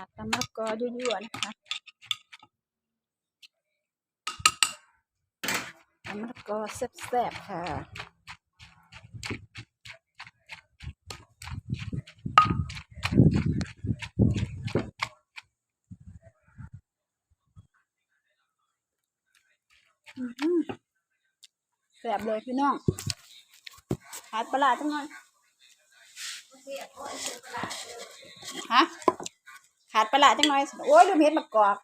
าดตำมะละกอยั่วๆนะคะตำมะละกอแซ่บๆค่ะอือหือแซ่บเลยพี่น้องขาดปลาร้าจังหน่อยฮะ ขาดปลาจังน่อยโอ้ยลืมเห็ดมะกอก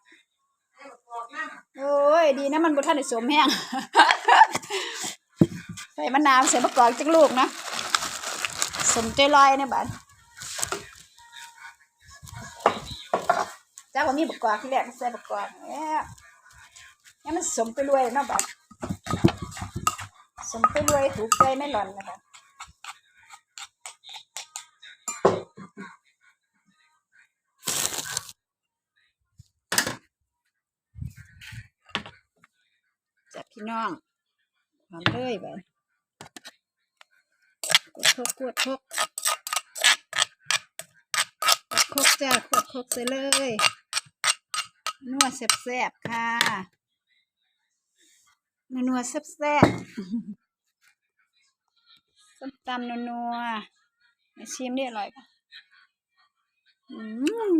โอ้ยดีนะมันบ่ทันได้สมแห้งใส่มะนาวใส่มะกอกจักลูกนะสมใจลอยเนี่ยบัดจ้าว่ามีมะกอกที่แรกใส่มะกอกแล้วนี่มันสมไปรวยเนาะบัดสมไปรวยถูกใจไม่หล่อนนะคะ จับพี่น้องหอมเลยไปกดทกกดทกกดคกจ้ากดคกใส่เลยนัวแซ่บๆค่ะนัวๆแซ่บๆส้มตำนัวๆมาชิมได้อร่อยปะอืม